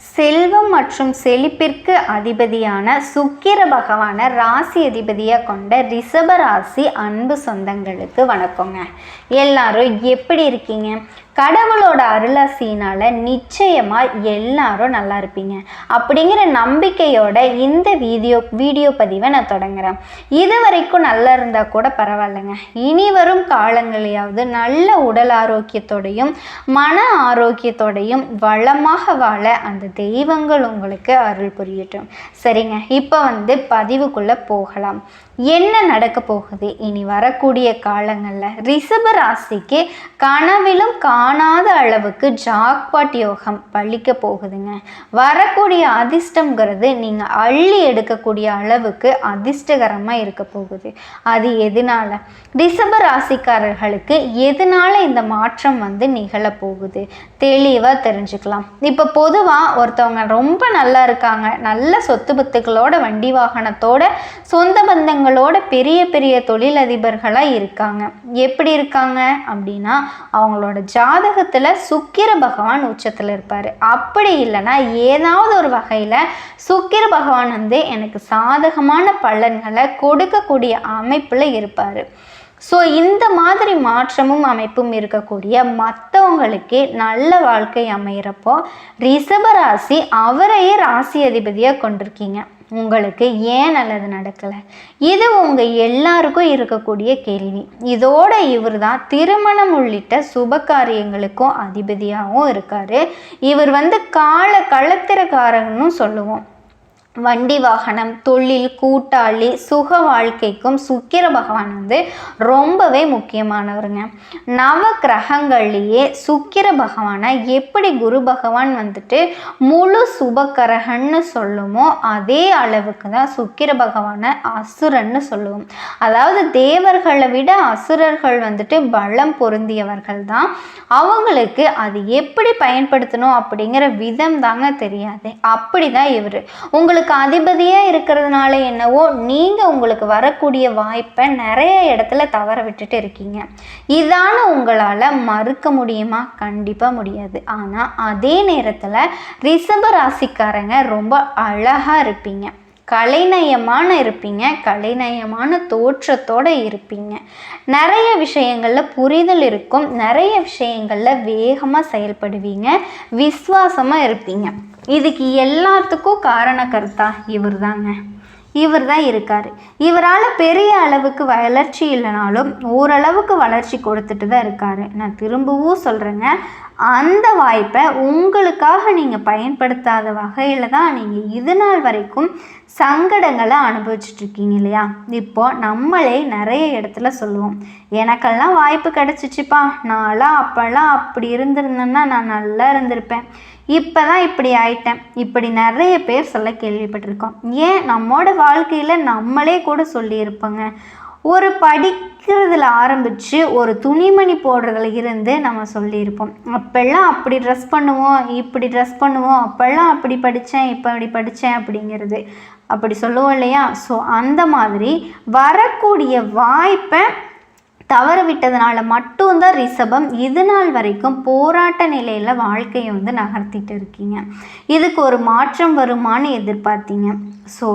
செல்வம் மற்றும் செழிப்பிற்கு அதிபதியான சுக்கிர பகவான ராசி அதிபதியாக கொண்ட ரிஷப ராசி அன்பு சொந்தங்களுக்கு வணக்கங்க. எல்லாரும் எப்படி இருக்கீங்க? கடவுளோட அருளாசினால நிச்சயமா எல்லாரும் நல்லா இருப்பீங்க. அப்படிங்கிற நம்பிக்கையோட இந்த வீடியோ வீடியோ பதிவை நான் தொடங்குறேன். இது வரைக்கும் நல்லா இருந்தா கூட பரவாயில்லைங்க. இனி வரும் காலங்களையாவது நல்ல உடல் ஆரோக்கியத்தோடையும் மன ஆரோக்கியத்தோடையும் வளமாக வாழ அந்த தெய்வங்கள் உங்களுக்கு அருள் புரியட்டும். சரிங்க இப்போ வந்து பதிவுக்குள்ள போகலாம். என்ன நடக்க போகுது? இனி வரக்கூடிய காலங்களில் ரிஷப ராசிக்கு கனவிலும் காணாத அளவுக்கு ஜாக்பாட் யோகம் பழிக்க போகுதுங்க. வரக்கூடிய அதிர்ஷ்டங்கிறது நீங்கள் அள்ளி எடுக்கக்கூடிய அளவுக்கு அதிர்ஷ்டகரமாக இருக்க போகுது. அது எதனால? ரிஷப ராசிக்காரர்களுக்கு எதனால இந்த மாற்றம் வந்து நிகழப் போகுது? தெளிவாக தெரிஞ்சுக்கலாம். இப்போ பொதுவாக ஒருத்தவங்க ரொம்ப நல்லா இருக்காங்க. நல்ல சொத்து பத்துக்களோட வண்டி வாகனத்தோட சொந்த பந்தங்கள் அவங்களோட பெரிய பெரிய தொழிலதிபர்களாக இருக்காங்க. எப்படி இருக்காங்க? அப்படின்னா அவங்களோட ஜாதகத்தில் சுக்கிர பகவான் உச்சத்தில் இருப்பார். அப்படி இல்லைன்னா ஏதாவது ஒரு வகையில் சுக்கிர பகவான் வந்து எனக்கு சாதகமான பலன்களை கொடுக்கக்கூடிய அமைப்பில் இருப்பார். ஸோ இந்த மாதிரி மாற்றமும் அமைப்பும் இருக்கக்கூடிய மற்றவங்களுக்கு நல்ல வாழ்க்கை அமையிறப்போ ரிசபராசி அவரையே ராசி அதிபதியாக கொண்டிருக்கீங்க. உங்களுக்கு ஏன் நல்லது நடக்கலை? இது உங்கள் எல்லாருக்கும் இருக்கக்கூடிய கேள்வி. இதோட இவர் தான் திருமணம் உள்ளிட்ட சுப காரியங்களுக்கும் அதிபதியாகவும் இருக்கார். இவர் வந்து கால களத்திரக்காரன்னு சொல்லுவோம். வண்டி வாகனம் தொழில் கூட்டாளி சுக வாழ்க்கைக்கும் சுக்கிர பகவான் வந்து ரொம்பவே முக்கியமானவருங்க. நவ கிரகங்கள்லேயே சுக்கிர பகவானை எப்படி குரு பகவான் வந்துட்டு முழு சுபக்கரகன்னு சொல்லுமோ அதே அளவுக்கு தான் சுக்கிர பகவானை அசுரன்னு சொல்லுவோம். அதாவது தேவர்களை விட அசுரர்கள் வந்துட்டு பலம் பொருந்தியவர்கள் தான். அவங்களுக்கு அது எப்படி பயன்படுத்தணும் அப்படிங்கிற விதம் தாங்க தெரியாது. அப்படி தான் இவர். உங்களுக்கு உங்களுக்கு அதிபதியாக இருக்கிறதுனால என்னவோ நீங்கள் உங்களுக்கு வரக்கூடிய வாய்ப்பை நிறைய இடத்துல தவற விட்டுட்டு இருக்கீங்க. இதான உங்களால் மறுக்க முடியுமா? கண்டிப்பாக முடியாது. ஆனால் அதே நேரத்தில் ரிஷப ராசிக்காரங்க ரொம்ப அழகாக இருப்பீங்க. கலைநயமான இருப்பீங்க. கலைநயமான தோற்றத்தோடு இருப்பீங்க. நிறைய விஷயங்களில் புரிதல் இருக்கும். நிறைய விஷயங்களில் வேகமாக செயல்படுவீங்க. விஸ்வாசமாக இருப்பீங்க. இதுக்கு எல்லாத்துக்கும் காரணக்கர்த்தா இவர் தாங்க இவர் தான் இருக்கார். இவரால் பெரிய அளவுக்கு வளர்ச்சி இல்லைனாலும் ஓரளவுக்கு வளர்ச்சி கொடுத்துட்டு தான் இருக்கார். நான் திரும்பவும் சொல்கிறேங்க அந்த வாய்ப்பை உங்களுக்காக நீங்கள் பயன்படுத்தாத வகையில் தான் நீங்கள் இது நாள் வரைக்கும் சங்கடங்களை அனுபவிச்சுட்ருக்கீங்க இல்லையா? இப்போ நம்மளே நிறைய இடத்துல சொல்லுவோம் எனக்கெல்லாம் வாய்ப்பு கிடச்சிச்சிப்பா. நான்லாம் அப்போல்லாம் அப்படி இருந்திருந்தேன்னா நான் நல்லா இருந்திருப்பேன். இப்போ தான் இப்படி ஆயிட்டேன். இப்படி நிறைய பேர் சொல்ல கேள்விப்பட்டிருக்கோம். ஏன்? நம்மோட வாழ்க்கையில் நம்மளே கூட சொல்லியிருப்போங்க. ஒரு படிக்கிறதுல ஆரம்பித்து ஒரு துணிமணி போடுறதுல இருந்து நம்ம சொல்லியிருப்போம். அப்போல்லாம் அப்படி ட்ரெஸ் பண்ணுவோம் இப்படி ட்ரெஸ் பண்ணுவோம் அப்போல்லாம் அப்படி படித்தேன் இப்போ அப்படி படித்தேன் அப்படிங்கிறது. அப்படி சொல்லுவோம் இல்லையா? ஸோ அந்த மாதிரி வரக்கூடிய வாய்ப்பை தவற விட்டதுனால மட்டும்தான் ரிஷபம் இது நாள் வரைக்கும் போராட்ட நிலையில் வாழ்க்கையை வந்து நகர்த்திட்டு இருக்கீங்க. இதுக்கு ஒரு மாற்றம் வருமானு எதிர்பார்த்தீங்க. ஸோ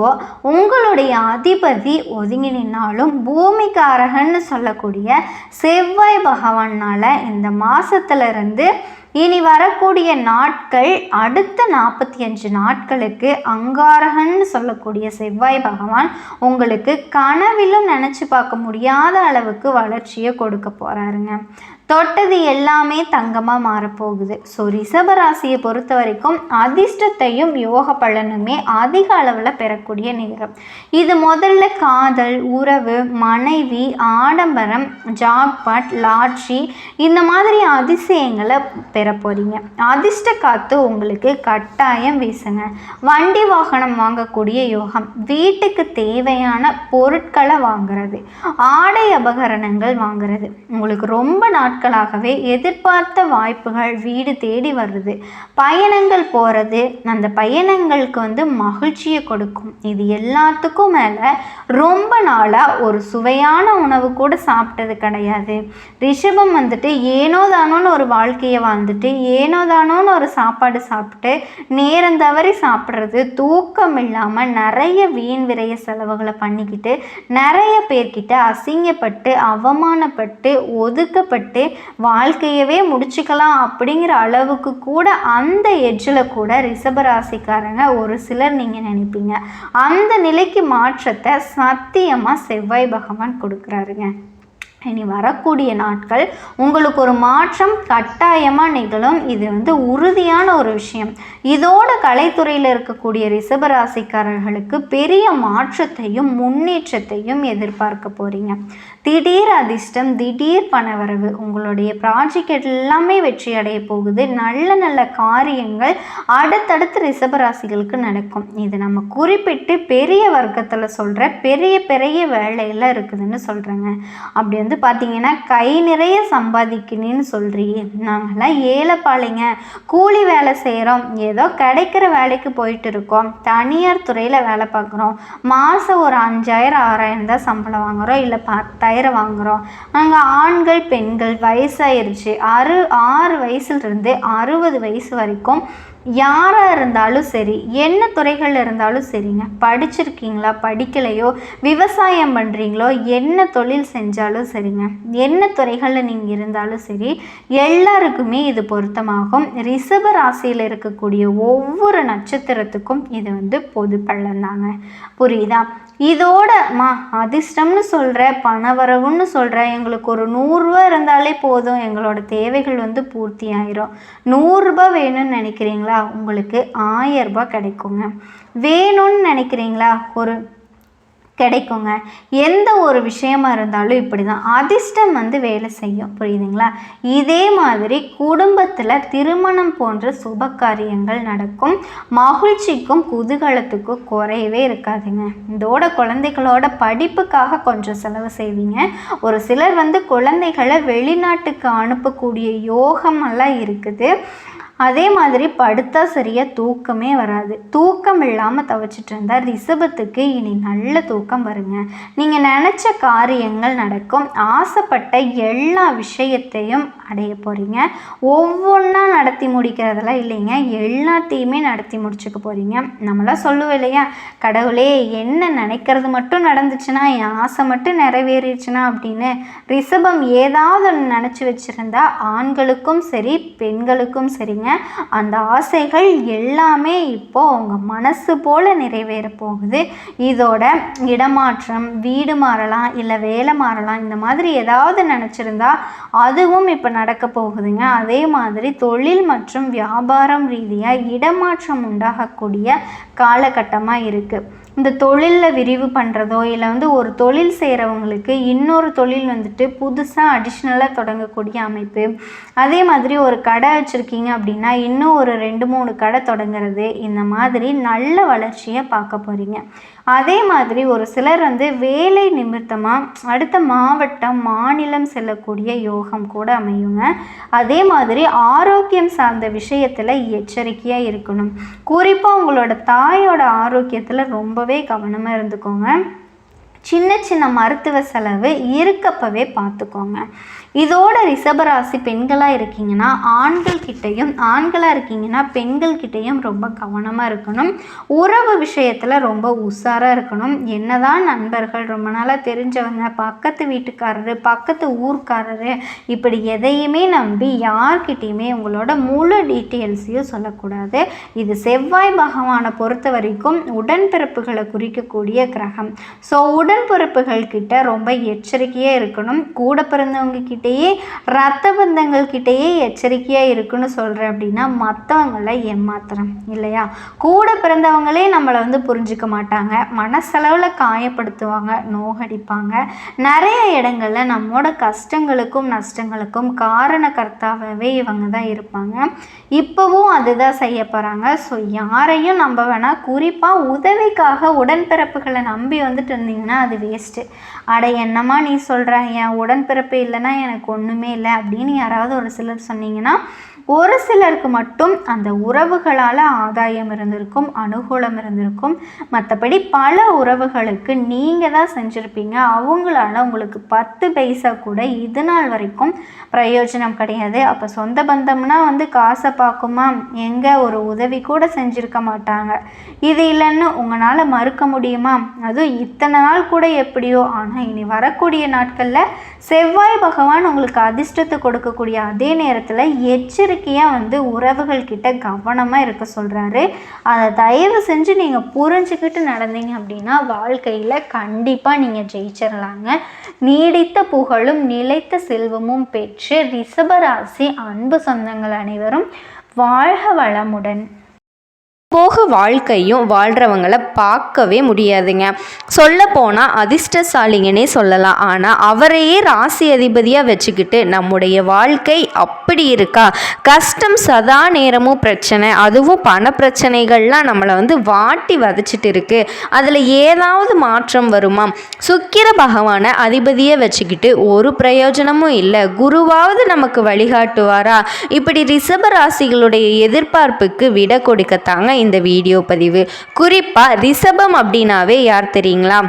உங்களுடைய அதிபதி ஒதுங்கி நின்னாலும் பூமிக்காரகன்னு சொல்லக்கூடிய செவ்வாய் பகவானால் இந்த மாதத்துலேருந்து இனி வரக்கூடிய நாட்கள் அடுத்த நாற்பத்தி அஞ்சு நாட்களுக்கு அங்காரகன்னு சொல்லக்கூடிய செவ்வாய் பகவான் உங்களுக்கு கனவிலும் நினச்சி பார்க்க முடியாத அளவுக்கு வளர்ச்சியை கொடுக்க போகிறாருங்க தொட்டது எல்லாமே தங்கமாக மாறப்போகுது. ஸோ ரிஷபராசியை பொறுத்த வரைக்கும் அதிர்ஷ்டத்தையும் யோக பலனுமே அதிக அளவில் பெறக்கூடிய நேரம். இது முதல்ல காதல் உறவு மனைவி ஆடம்பரம் ஜாக்பாட் லாட்ரி இந்த மாதிரி அதிசயங்களை பெற போகிறீங்க அதிர்ஷ்ட காத்து உங்களுக்கு கட்டாயம் வீசுங்க. வண்டி வாகனம் வாங்கக்கூடிய யோகம். வீட்டுக்கு தேவையான பொருட்களை வாங்குறது. ஆடை அபகரணங்கள் வாங்குறது. உங்களுக்கு ரொம்ப நாட்கள் நாட்களாகவே எதிர்பார்த்த வாய்ப்புகள் வீடு தேடி வருது. பயணங்கள் போகிறது அந்த பயணங்களுக்கு வந்து மகிழ்ச்சியை கொடுக்கும். இது எல்லாத்துக்கும் மேலே ரொம்ப நாளாக ஒரு சுவையான உணவு கூட சாப்பிட்டது கிடையாது. ரிஷபம் வந்துட்டு ஏனோ தானோன்னு ஒரு வாழ்க்கையை வாழ்ந்துட்டு ஏனோ தானோன்னு ஒரு சாப்பாடு சாப்பிட்டு நேரம் தவறி சாப்பிட்றது தூக்கம் இல்லாமல் நிறைய வீண் விரைய செலவுகளை பண்ணிக்கிட்டு நிறைய பேர்கிட்ட அசிங்கப்பட்டு அவமானப்பட்டு ஒதுக்கப்பட்டு வாழ்க்கையவே முடிச்சுக்கலாம் அப்படிங்கிற அளவுக்கு கூட அந்த எட்ஜில் கூட ரிஷபராசிக்காரங்க ஒரு சிலர் நீங்கள் நினைப்பீங்க. அந்த நிலைக்கு மாற்றத்தை சத்தியமாக செவ்வாய் பகவான் கொடுக்குறாருங்க. இனி வரக்கூடிய நாட்கள் உங்களுக்கு ஒரு மாற்றம் கட்டாயமாக நிகழும். இது வந்து உறுதியான ஒரு விஷயம். இதோட கலைத்துறையில் இருக்கக்கூடிய ரிஷபராசிக்காரர்களுக்கு பெரிய மாற்றத்தையும் முன்னேற்றத்தையும் எதிர்பார்க்க போகிறீங்க திடீர் அதிர்ஷ்டம் திடீர் பணவரவு உங்களுடைய ப்ராஜெக்ட் எல்லாமே வெற்றி அடைய போகுது. நல்ல நல்ல காரியங்கள் அடுத்தடுத்து ரிஷபராசிகளுக்கு நடக்கும். இது நம்ம குறிப்பிட்டு பெரிய வர்க்கத்தில் சொல்கிற பெரிய பெரிய வேலையில் இருக்குதுன்னு சொல்கிறேங்க அப்படி வந்து பார்த்தீங்கன்னா கை நிறைய சம்பாதிக்கணும்னு சொல்கிறீங்க நாங்களாம் ஏழைப்பாளைங்க கூலி வேலை செய்கிறோம் ஏதோ கிடைக்கிற வேலைக்கு போயிட்டு இருக்கோம். தனியார் துறையில் வேலை பார்க்குறோம். மாதம் ஒரு அஞ்சாயிரம் ஆறாயிரம் தான் சம்பளம் வாங்குகிறோம் இல்லை பத்தாயிரம் வாங்குகிறோம் அங்கே ஆண்கள் பெண்கள் வயசாயிருச்சு. அறு ஆறு வயசுலேருந்து அறுபது வயசு வரைக்கும் யாராக இருந்தாலும் சரி என்ன துறைகள் இருந்தாலும் சரிங்க. படிச்சிருக்கீங்களா? படிக்கலையோ? விவசாயம் பண்ணுறீங்களோ என்ன தொழில் செஞ்சாலும் சரிங்க. என்ன துறைகளில் நீங்கள் இருந்தாலும் சரி எல்லாருக்குமே இது பொருத்தமாகும். ரிஷப ராசியில் இருக்கக்கூடிய ஒவ்வொரு நட்சத்திரத்துக்கும் இது வந்து பொது பள்ளம் தாங்க. புரியுதா? இதோட மா அதிர்ஷ்டம்னு சொல்கிற பணவரவுன்னு சொல்கிற எங்களுக்கு ஒரு நூறுரூவா இருந்தாலே போதும் எங்களோட தேவைகள் வந்து பூர்த்தி ஆயிரும். நூறுரூபா வேணும்னு நினைக்கிறீங்களா? உங்களுக்கு ஆயரரூபா கிடைக்குங்க. வேணும்னு நினைக்கிறீங்களா? ஒரு கிடைக்குங்க. எந்த ஒரு விஷயமா இருந்தாலும் இப்படி தான் அதிர்ஷ்டம் வந்து வேலை செய்யும். புரியுதுங்களா? இதே மாதிரி குடும்பத்தில் திருமணம் போன்ற சுப காரியங்கள் நடக்கும். மகிழ்ச்சிக்கும் குதூகலத்துக்கும் குறையவே இருக்காதுங்க. இதோட குழந்தைகளோட படிப்புக்காக கொஞ்சம் செலவு செய்வீங்க. ஒரு சிலர் வந்து குழந்தைகளை வெளிநாட்டுக்கு அனுப்பக்கூடிய யோகமெல்லாம் இருக்குது. அதே மாதிரி படுத்தா சரியாக தூக்கமே வராது. தூக்கம் இல்லாமல் தவச்சிட்டு இருந்தால் ரிஷபத்துக்கு இனி நல்ல தூக்கம் வருங்க. நீங்கள் நினச்ச காரியங்கள் நடக்கும். ஆசைப்பட்ட எல்லா விஷயத்தையும் அடைய போகிறீங்க ஒவ்வொன்றா நடத்தி முடிக்கிறதெல்லாம் இல்லைங்க. எல்லாத்தையுமே நடத்தி முடிச்சுக்க போகிறீங்க நம்மளாம் சொல்லுவோம் இல்லையா? கடவுளே என்ன நினைக்கிறது மட்டும் நடந்துச்சுன்னா என் ஆசை மட்டும் நிறைவேறிடுச்சுன்னா அப்படின்னு. ரிஷபம் ஏதாவது ஒன்று நினச்சி வச்சுருந்தா ஆண்களுக்கும் சரி பெண்களுக்கும் சரிங்க. அந்த ஆசைகள் எல்லாமே இப்போ உங்கள் மனசு போல் நிறைவேற போகுது. இதோட இடமாற்றம் வீடு மாறலாம் இல்லை வேலை மாறலாம் இந்த மாதிரி ஏதாவது நினச்சிருந்தா அதுவும் இப்போ நடக்க போகுதுங்க. அதே மாதிரி தொழில் மற்றும் வியாபாரம் ரீதியாக இடமாற்றம் உண்டாகக்கூடிய காலகட்டமாக இருக்குது இந்த தொழிலில் விரிவு பண்ணுறதோ இல்லை வந்து ஒரு தொழில் செய்கிறவங்களுக்கு இன்னொரு தொழில் வந்துட்டு புதுசாக அடிஷ்னலாக தொடங்கக்கூடிய அமைப்பு. அதே மாதிரி ஒரு கடை வச்சுருக்கீங்க அப்படின்னா இன்னும் ஒரு ரெண்டு மூணு கடை தொடங்குறது இந்த மாதிரி நல்ல வளர்ச்சியை பார்க்க போகிறீங்க அதே மாதிரி ஒரு சிலர் வந்து வேலை நிமித்தமாக அடுத்த மாவட்டம் மாநிலம் செல்லக்கூடிய யோகம் கூட அமையுங்க. அதே மாதிரி ஆரோக்கியம் சார்ந்த விஷயத்தில் எச்சரிக்கையாக இருக்கணும். குறிப்பாக உங்களோட தாயோட ஆரோக்கியத்தில் ரொம்பவே கவனமாக இருந்துக்கோங்க. சின்ன சின்ன மருத்துவ செலவு இருக்கப்பவே பார்த்துக்கோங்க இதோட ரிஷபராசி பெண்களாக இருக்கீங்கன்னா ஆண்கள் கிட்டேயும் ஆண்களாக இருக்கீங்கன்னா பெண்கள் கிட்டேயும் ரொம்ப கவனமாக இருக்கணும். உறவு விஷயத்தில் ரொம்ப உஷாராக இருக்கணும். என்னதான் நண்பர்கள் ரொம்ப நாளாக தெரிஞ்சவங்க பக்கத்து வீட்டுக்காரரு பக்கத்து ஊர்க்காரரு இப்படி எதையுமே நம்பி யார்கிட்டேயுமே உங்களோட முழு டீட்டெயில்ஸையும் சொல்லக்கூடாது. இது செவ்வாய் பகவானை பொறுத்த வரைக்கும் உடன்பிறப்புகளை குறிக்கக்கூடிய கிரகம். ஸோ உடன்பிறப்புகள் கிட்ட ரொம்ப எச்சரிக்கையாக இருக்கணும். கூட பிறந்தவங்க கிட்டேயே ரத்த பந்தங்கள் கிட்டேயே எச்சரிக்கையாக இருக்குன்னு சொல்கிறேன் அப்படின்னா மற்றவங்கள ஏமாத்துறோம் இல்லையா? கூட பிறந்தவங்களே நம்மளை வந்து புரிஞ்சுக்க மாட்டாங்க. மனசளவில் காயப்படுத்துவாங்க நோகடிப்பாங்க. நிறைய இடங்கள்ல நம்மோட கஷ்டங்களுக்கும் நஷ்டங்களுக்கும் காரணக்கர்த்தாவே இவங்க தான் இருப்பாங்க. இப்போவும் அதுதான் செய்ய போகிறாங்க ஸோ யாரையும் நம்ப வேணாம். குறிப்பாக உதவிக்காக உடன்பிறப்புகளை நம்பி வந்துட்டு இருந்தீங்கன்னா அது வேஸ்ட்டு அட என்னம்மா நீ சொல்கிற என் உடன்பிறப்பு இல்லைன்னா எனக்கு எனக்கு ஒன்றுமே இல்லை அப்படின்னு யாராவது ஒரு சிலர் சொன்னீங்கன்னா ஒரு சிலருக்கு மட்டும் அந்த உறவுகளால் ஆதாயம் இருந்திருக்கும் அனுகூலம் இருந்திருக்கும். மற்றபடி பல உறவுகளுக்கு நீங்கள் தான் செஞ்சுருப்பீங்க. அவங்களால உங்களுக்கு பத்து பைசா கூட இது நாள் வரைக்கும் பிரயோஜனம் கிடையாது. அப்போ சொந்த பந்தம்னா வந்து காசை பார்க்குமா? எங்கே ஒரு உதவி கூட செஞ்சுருக்க மாட்டாங்க. இது இல்லைன்னு உங்களால் மறுக்க முடியுமா? அதுவும் இத்தனை நாள் கூட எப்படியோ. ஆனால் இனி வரக்கூடிய நாட்களில் செவ்வாய் பகவான் உங்களுக்கு அதிர்ஷ்டத்தை கொடுக்கக்கூடிய அதே நேரத்தில் எச்சரிக்கையாக வந்து உறவுகள் கிட்ட கவனமாக இருக்க சொல்கிறாரு அதை தயவு செஞ்சு நீங்கள் புரிஞ்சுக்கிட்டு நடந்தீங்க அப்படின்னா வாழ்க்கையில் கண்டிப்பாக நீங்கள் ஜெயிச்சிடலாங்க நீடித்த புகழும் நிலைத்த செல்வமும் பெற்று ரிஷபராசி அன்பு சொந்தங்கள் அனைவரும் வாழ்க வளமுடன். போக வாழ்க்கையும் வாழ்கிறவங்களை பார்க்கவே முடியாதுங்க. சொல்லப்போனால் அதிர்ஷ்டசாலிங்கன்னே சொல்லலாம். ஆனால் அவரையே ராசி அதிபதியாக வச்சுக்கிட்டு நம்முடைய வாழ்க்கை அப்படி இருக்கா? கஷ்டம் சதா நேரமும் பிரச்சனை. அதுவும் பண பிரச்சனைகள்லாம் நம்மளை வந்து வாட்டி வதச்சிட்டு இருக்கு. அதில் ஏதாவது மாற்றம் வருமா? சுக்கிர பகவானை அதிபதியை வச்சுக்கிட்டு ஒரு பிரயோஜனமும் இல்லை. குருவாவது நமக்கு வழிகாட்டுவாரா? இப்படி ரிஷப ராசிகளுடைய எதிர்பார்ப்புக்கு விட கொடுக்கத்தாங்க இந்த வீடியோ பதிவு. குறிப்பாக ரிஷபம் அப்படின்னாவே யார் தெரியுங்களா?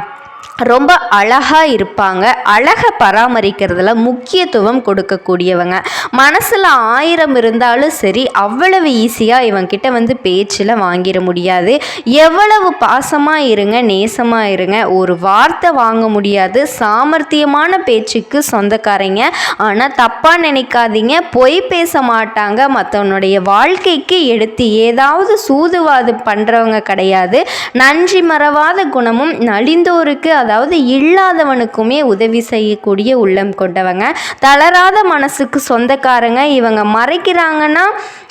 ரொம்ப அழகாக இருப்பாங்க. அழகை பராமரிக்கிறதுல முக்கியத்துவம் கொடுக்கக்கூடியவங்க. மனசில் ஆயிரம் இருந்தாலும் சரி அவ்வளவு ஈஸியாக இவங்கிட்ட வந்து பேச்சில் வாங்கிட முடியாது. எவ்வளவு பாசமாக இருங்க நேசமாக இருங்க. ஒரு வார்த்தை வாங்க முடியாது. சாமர்த்தியமான பேச்சுக்கு சொந்தக்காரங்க. ஆனால் தப்பாக நினைக்காதீங்க. பொய் பேச மாட்டாங்க. மற்றவனுடைய வாழ்க்கைக்கு எடுத்து ஏதாவது சூதுவாது பண்ணுறவங்க கிடையாது. நன்றி மறவாத குணமும் நலிந்தோருக்கு அது அதாவது இல்லாதவனுக்குமே உதவி செய்யக்கூடிய உள்ளம் கொண்டவங்க. தளராத மனசுக்கு சொந்தக்காரங்க. இவங்க மறைக்கிறாங்கன்னா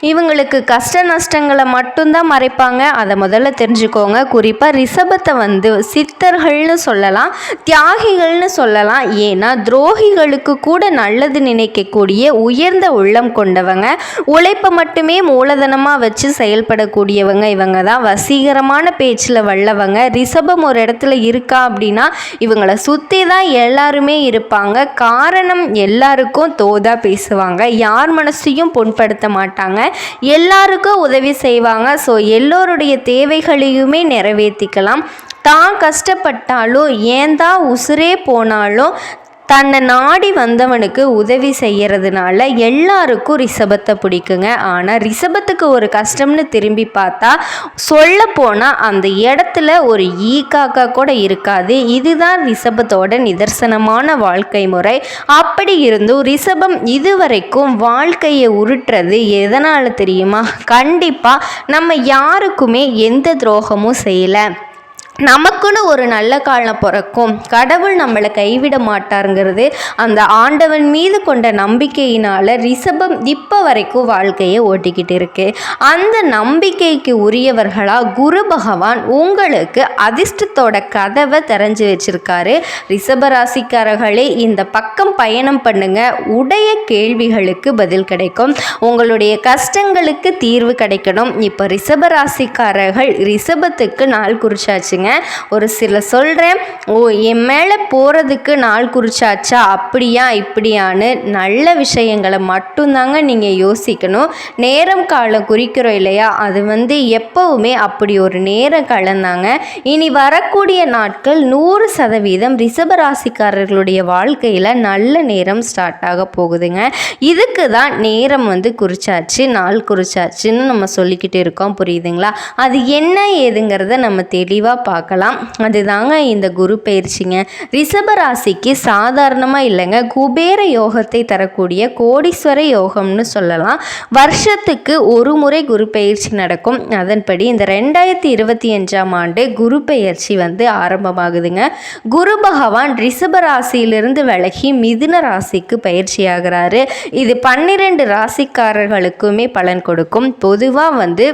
இவங்களுக்கு கஷ்ட நஷ்டங்களை மட்டும்தான் மறைப்பாங்க. அதை முதல்ல தெரிஞ்சுக்கோங்க. குறிப்பாக ரிஷபத்தை வந்து சித்தர்கள்னு சொல்லலாம் தியாகிகள்னு சொல்லலாம். ஏன்னா துரோகிகளுக்கு கூட நல்லது நினைக்கக்கூடிய உயர்ந்த உள்ளம் கொண்டவங்க. உழைப்பை மட்டுமே மூலதனமாக வச்சு செயல்படக்கூடியவங்க இவங்க தான். வசீகரமான பேச்சில் வல்லவங்க. ரிஷபம் ஒரு இடத்துல இருக்கா அப்படின்னா இவங்களை சுற்றி தான் எல்லாருமே இருப்பாங்க. காரணம் எல்லாருக்கும் தோதாக பேசுவாங்க. யார் மனசையும் புண்படுத்த மாட்டாங்க. எல்லாருக்கும் உதவி செய்வாங்க. ஸோ எல்லோருடைய தேவைகளையுமே நிறைவேற்றிக்கலாம். தான் கஷ்டப்பட்டாலும் ஏன் தான் உசுரே போனாலும் தன்னை நாடி வந்தவனுக்கு உதவி செய்கிறதுனால எல்லாருக்கும் ரிஷபத்தை பிடிக்குங்க. ஆனால் ரிஷபத்துக்கு ஒரு கஷ்டம்னு திரும்பி பார்த்தா சொல்ல போனால் அந்த இடத்துல ஒரு ஈ காக்கா கூட இருக்காது. இதுதான் ரிஷபத்தோட நிதர்சனமான வாழ்க்கை முறை. அப்படி இருந்தும் ரிஷபம் இதுவரைக்கும் வாழ்க்கையை உருட்டுறது எதனால் தெரியுமா? கண்டிப்பாக நம்ம யாருக்குமே எந்த துரோகமும் செய்யலை. நமக்குன்னு ஒரு நல்ல காலம் பிறக்கும். கடவுள் நம்மளை கைவிட மாட்டாருங்கிறது அந்த ஆண்டவன் மீது கொண்ட நம்பிக்கையினால் ரிஷபம் இப்போ வரைக்கும் வாழ்க்கையை ஓட்டிக்கிட்டு இருக்கு. அந்த நம்பிக்கைக்கு உரியவர்களாக குரு பகவான் உங்களுக்கு அதிர்ஷ்டத்தோட கதவை தெரிஞ்சு வச்சிருக்காரு. ரிஷபராசிக்காரர்களே இந்த பக்கம் பயணம் பண்ணுங்க. உடைய கேள்விகளுக்கு பதில் கிடைக்கும். உங்களுடைய கஷ்டங்களுக்கு தீர்வு கிடைக்கணும். இப்போ ரிஷபராசிக்காரர்கள் ரிஷபத்துக்கு நாள் குறிச்சாச்சுங்க. ஒரு சில சொல்கிறேன் ஓ என் மேலே போகிறதுக்கு நாள் குறிச்சாச்சா? அப்படியா இப்படியான்னு நல்ல விஷயங்களை மட்டும்தாங்க நீங்கள் யோசிக்கணும். நேரம் காலம் குறிக்கிறோம் இல்லையா? அது வந்து எப்போவுமே அப்படி ஒரு நேர கலந்தாங்க இனி வரக்கூடிய நாட்கள் நூறு சதவீதம் ரிஷபராசிக்காரர்களுடைய வாழ்க்கையில் நல்ல நேரம் ஸ்டார்ட் ஆக போகுதுங்க. இதுக்கு தான் நேரம் வந்து குறிச்சாச்சு நாள் குறிச்சாச்சுன்னு நம்ம சொல்லிக்கிட்டு இருக்கோம். புரியுதுங்களா? அது என்ன ஏதுங்கிறத நம்ம தெளிவாக பார்க்கலாம். அதுதாங்க இந்த குரு பயிற்சிங்க. ரிஷபராசிக்கு சாதாரணமாக இல்லைங்க. குபேர யோகத்தை தரக்கூடிய கோடீஸ்வர யோகம்னு சொல்லலாம். வருஷத்துக்கு ஒரு முறை குரு பயிற்சி நடக்கும். அதன்படி இந்த ரெண்டாயிரத்தி இருபத்தி அஞ்சாம் ஆண்டு குரு பயிற்சி வந்து ஆரம்பமாகுதுங்க. குரு பகவான் ரிஷப ராசியிலிருந்து விலகி மிதுன ராசிக்கு பயிற்சி ஆகிறாரு இது பன்னிரெண்டு ராசிக்காரர்களுக்குமே பலன் கொடுக்கும். பொதுவாக வந்து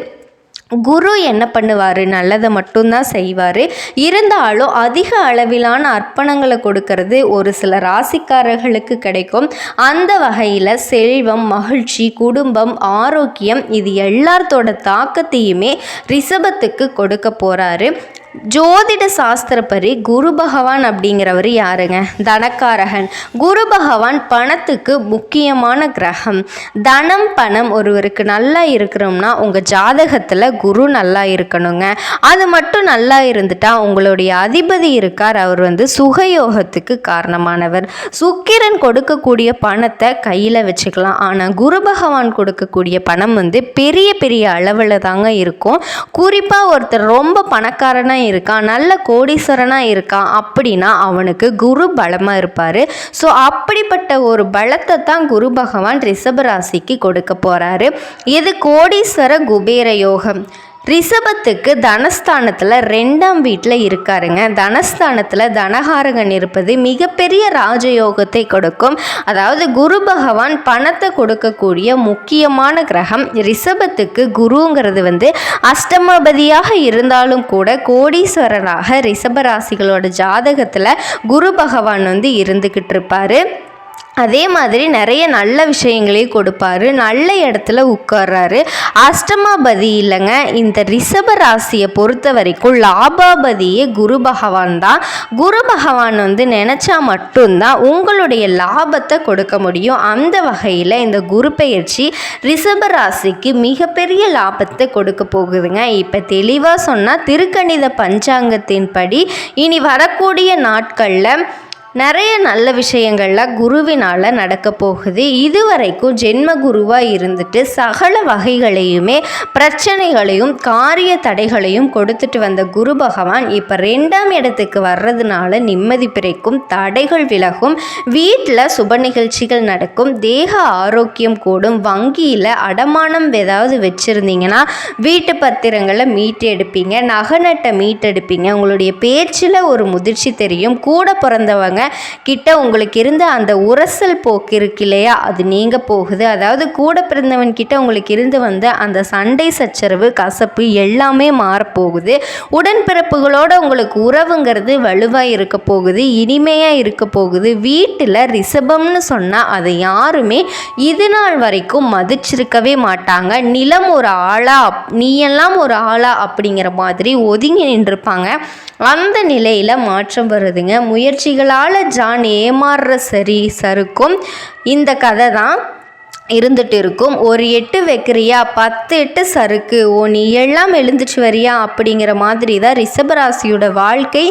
குரு என்ன பண்ணுவார்? நல்லதை மட்டும்தான் செய்வார். இருந்தாலும் அதிக அளவிலான அர்ப்பணங்களை கொடுக்கறது ஒரு சில ராசிக்காரர்களுக்கு கிடைக்கும். அந்த வகையில் செல்வம் மகிழ்ச்சி குடும்பம் ஆரோக்கியம் இது எல்லாத்தோட தாக்கத்தையுமே ரிஷபத்துக்கு கொடுக்க போகிறாரு ஜோதிட சாஸ்திரப்படி குரு பகவான் அப்படிங்கிறவர் யாருங்க? தனக்காரகன். குரு பகவான் பணத்துக்கு முக்கியமான கிரகம். தனம் பணம் ஒருவருக்கு நல்லா இருக்கிறோம்னா உங்கள் ஜாதகத்தில் குரு நல்லா இருக்கணுங்க. அது மட்டும் நல்லா இருந்துட்டா உங்களுடைய அதிபதி இருக்கார். அவர் வந்து சுகயோகத்துக்கு காரணமானவர். சுக்கிரன் கொடுக்கக்கூடிய பணத்தை கையில் வச்சுக்கலாம். ஆனால் குரு பகவான் கொடுக்கக்கூடிய பணம் வந்து பெரிய பெரிய அளவில் தாங்க இருக்கும். குறிப்பாக ஒருத்தர் ரொம்ப பணக்காரனாக இருக்கான் நல்ல கோடீஸ்வரனாக இருக்கான் அப்படின்னா அவனுக்கு குரு பலமாக இருப்பார். ஸோ அப்படிப்பட்ட ஒரு பலத்தை தான் குரு பகவான் ரிஷபராசிக்கு கொடுக்க போகிறாரு இது கோடீஸ்வர குபேர யோகம். ரிஷபத்துக்கு தனஸ்தானத்தில் ரெண்டாம் வீட்டில் இருக்காருங்க. தனஸ்தானத்தில் தனகாரகன் இருப்பது மிகப்பெரிய ராஜயோகத்தை கொடுக்கும். அதாவது குரு பகவான் பணத்தை கொடுக்கக்கூடிய முக்கியமான கிரகம் ரிஷபத்துக்கு குருங்கிறது வந்து அஷ்டமபதியாக இருந்தாலும் கூட கோடீஸ்வரராக ரிஷபராசிகளோட ஜாதகத்தில் குரு பகவான் வந்து இருந்துக்கிட்டு இருப்பார். அதே மாதிரி நிறைய நல்ல விஷயங்களையும் கொடுப்பாரு. நல்ல இடத்துல உட்கார்றாரு. அஷ்டமாபதி இல்லைங்க. இந்த ரிஷப ராசியை பொறுத்த வரைக்கும் லாபாபதியே குரு பகவான் தான். குரு பகவான் வந்து நினச்சா மட்டும்தான் உங்களுடைய லாபத்தை கொடுக்க முடியும். அந்த வகையில் இந்த குரு பெயர்ச்சி ரிஷப ராசிக்கு மிகப்பெரிய லாபத்தை கொடுக்க போகுதுங்க. இப்போ தெளிவாக சொன்னால் திருக்கணித பஞ்சாங்கத்தின்படி இனி வரக்கூடிய நாட்களில் நிறைய நல்ல விஷயங்கள்லாம் குருவினால் நடக்க போகுது. இதுவரைக்கும் ஜென்ம குருவாக இருந்துட்டு சகல வகைகளையுமே பிரச்சனைகளையும் காரிய தடைகளையும் கொடுத்துட்டு வந்த குரு பகவான் இப்போ ரெண்டாம் இடத்துக்கு வர்றதுனால நிம்மதி பிறக்கும் தடைகள் விலகும் வீட்டில் சுப நிகழ்ச்சிகள் நடக்கும் தேக ஆரோக்கியம் கூடும் வங்கியில் அடமானம் ஏதாவது வச்சுருந்தீங்கன்னா வீட்டு பத்திரங்களை மீட்டு எடுப்பீங்க நகை நட்டை மீட்டெடுப்பீங்க உங்களுடைய பேச்சில் ஒரு முதிர்ச்சி தெரியும் கூட பிறந்தவங்க கிட்ட உங்களுக்கு இருந்த அந்த உரசல் போக்கு இருக்கு இல்லையா? அது நீங்க போகுது. அதாவது கூட பிறந்தவன் கிட்ட உங்களுக்கு இருந்து வந்த அந்த சண்டை சச்சரவு கசப்பு எல்லாமே மாறப்போகுது. உடன்பிறப்புகளோட உங்களுக்கு உறவுங்கிறது வலுவாக இருக்க போகுது இனிமையாக இருக்க போகுது. வீட்டில் ரிஷபம்னு சொன்னால் அதை யாருமே இது நாள் வரைக்கும் மதிச்சிருக்கவே மாட்டாங்க. நிலம் ஒரு ஆளா நீயெல்லாம் ஒரு ஆளா அப்படிங்கிற மாதிரி ஒதுங்கி நின்றுருப்பாங்க அந்த நிலையில் மாற்றம் வருதுங்க. முயற்சிகளால் ஜான் ஏமாறுற சரி சறுக்கும் இந்த கதை தான் இருந்துட்டு இருக்கும் ஒரு எட்டு வைக்கிறியா? பத்து எட்டு சறுக்கு. ஓ நீ எல்லாம் எழுந்துச்சு வரியா? அப்படிங்கிற மாதிரி தான் ரிஷபராசியோட வாழ்க்கை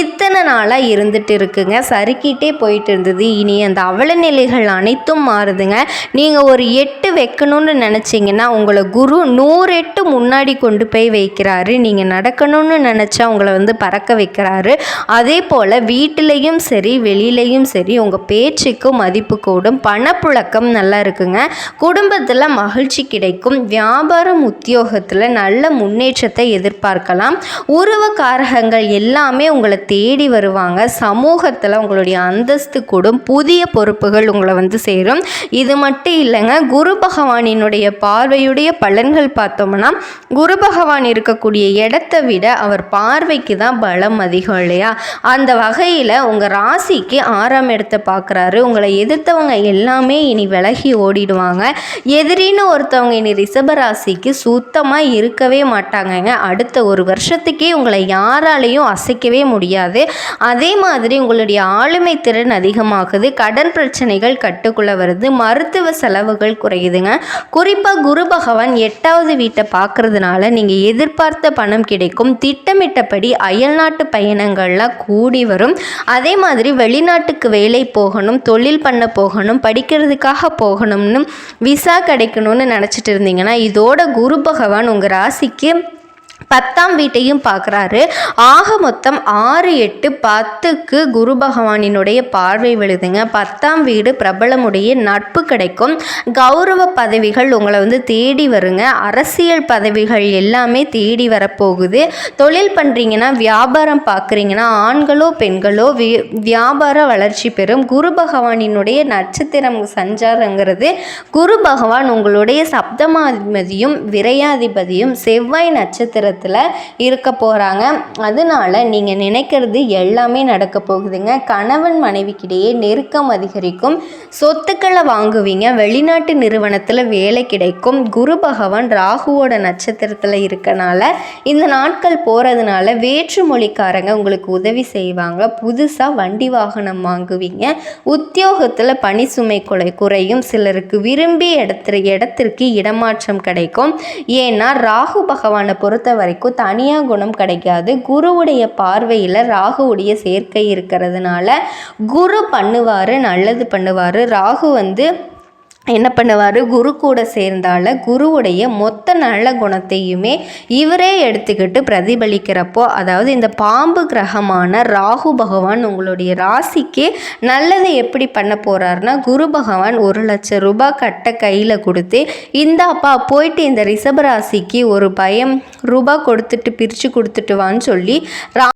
இத்தனை நாளாக இருந்துட்டு இருக்குங்க சறுக்கிட்டே போயிட்டு இருந்தது இனி அந்த அவல நிலைகள் அனைத்தும் மாறுதுங்க. நீங்கள் ஒரு எட்டு வைக்கணும்னு நினச்சிங்கன்னா உங்களை குரு நூறு எட்டு முன்னாடி கொண்டு போய் வைக்கிறாரு. நீங்கள் நடக்கணும்னு நினச்சா உங்களை வந்து பறக்க வைக்கிறாரு. அதே போல் வீட்டிலையும் சரி வெளியிலையும் சரி உங்கள் பேச்சுக்கும் மதிப்பு கூடும் பணப்புழக்கம் நல்லா இருக்குங்க. குடும்பத்தில் மகிழ்ச்சி கிடைக்கும். வியாபாரம் உத்தியோகத்தில் நல்ல முன்னேற்றத்தை எதிர்பார்க்கலாம். உருவகாரகங்கள் எல்லாமே உங்களை தேடி வருவாங்க. சமூகத்தில் உங்களுடைய அந்தஸ்து கூடும். புதிய பொறுப்புகள் உங்களை வந்து சேரும். இது மட்டும் இல்லைங்க குரு பகவானினுடைய பார்வையுடைய பலன்கள் பார்த்தோம்னா குரு பகவான் இருக்கக்கூடிய இடத்தை விட அவர் பார்வைக்கு தான் பலம் அதிகம் இல்லையா? அந்த வகையில் உங்கள் ராசிக்கு ஆறாம் இடத்தை பார்க்குறாரு. உங்களை எதிர்த்தவங்க எல்லாமே இனி விலகி ஓடிடுவாங்க எதிரின்னு ஒருத்தவங்க இனி ரிஷபராசிக்கு சுத்தமாக இருக்கவே மாட்டாங்கங்க. அடுத்த ஒரு வருஷத்துக்கே உங்களை யாராலையும் அசைக்கவே முடியாது. அதே மாதிரி உங்களுடைய ஆளுமை திறன் அதிகமாகுது. கடன் பிரச்சனைகள் கட்டுக்குள்ள வருது. மருத்துவ செலவுகள் குறையுதுங்க. குறிப்பாக குரு பகவான் எட்டாவது வீட்டை பார்க்கறதுனால நீங்கள் எதிர்பார்த்த பணம் கிடைக்கும். திட்டமிட்டபடி அயல்நாட்டு பயணங்கள்லாம் கூடி வரும். அதே மாதிரி வெளிநாட்டுக்கு வேலை போகணும் தொழில் பண்ண போகணும் படிக்கிறதுக்காக போகணும்னு விசா கிடைக்கணும்னு நினச்சிட்டு இருந்தீங்கன்னா இதோட குரு பகவான் உங்கள் ராசிக்கு பத்தாம் வீட்டையும் பார்க்குறாரு. ஆக மொத்தம் ஆறு எட்டு பத்துக்கு குரு பகவானினுடைய பார்வை விழுதுங்க. பத்தாம் வீடு பிரபலமுடைய நட்பு கிடைக்கும். கௌரவ பதவிகள் உங்களை வந்து தேடி வருங்க. அரசியல் பதவிகள் எல்லாமே தேடி வரப்போகுது. தொழில் பண்ணுறீங்கன்னா வியாபாரம் பார்க்குறீங்கன்னா ஆண்களோ பெண்களோ வியாபார வளர்ச்சி பெறும். குரு பகவானினுடைய நட்சத்திரம் சஞ்சாரங்கிறது குரு பகவான் உங்களுடைய சப்தமாதிபதியும் விரையாதிபதியும் செவ்வாய் நட்சத்திர நட்சத்திரத்தில் இருக்க போகிறாங்க அதனால நீங்கள் நினைக்கிறது எல்லாமே நடக்க போகுதுங்க. கணவன் மனைவிக்கிடையே நெருக்கம் அதிகரிக்கும். சொத்துக்களை வாங்குவீங்க. வெளிநாட்டு நிறுவனத்தில் வேலை கிடைக்கும். குரு பகவான் ராகுவோட நட்சத்திரத்தில் இருக்கனால இந்த நாட்கள் போகிறதுனால வேற்று மொழிக்காரங்க உங்களுக்கு உதவி செய்வாங்க. புதுசாக வண்டி வாகனம் வாங்குவீங்க. உத்தியோகத்தில் பணி சுமை குறை குறையும். சிலருக்கு விரும்பி இடத்து இடத்திற்கு இடமாற்றம் கிடைக்கும். ஏன்னா ராகு பகவானை பொறுத்த வரைக்கும் தனியாக குணம் கிடைக்காது. குருவுடைய பார்வையில் ராகுவுடைய சேர்க்கை இருக்கிறதுனால குரு பண்ணுவார் நல்லது பண்ணுவார். ராகு வந்து என்ன பண்ணுவார்? குரு கூட சேர்ந்தால குருவுடைய மொத்த நல்ல குணத்தையுமே இவரே எடுத்துக்கிட்டு பிரதிபலிக்கிறப்போ அதாவது இந்த பாம்பு கிரகமான ராகு பகவான் உங்களுடைய ராசிக்கு நல்லதை எப்படி பண்ண போகிறாருன்னா குரு பகவான் ஒரு லட்சம் ரூபாய் கட்ட கையில் கொடுத்து இந்தாப்பா போயிட்டு இந்த ரிஷப ராசிக்கு ஒரு பயம் ரூபாய் கொடுத்துட்டு பிரித்து கொடுத்துட்டு வான்னு சொல்லி ரா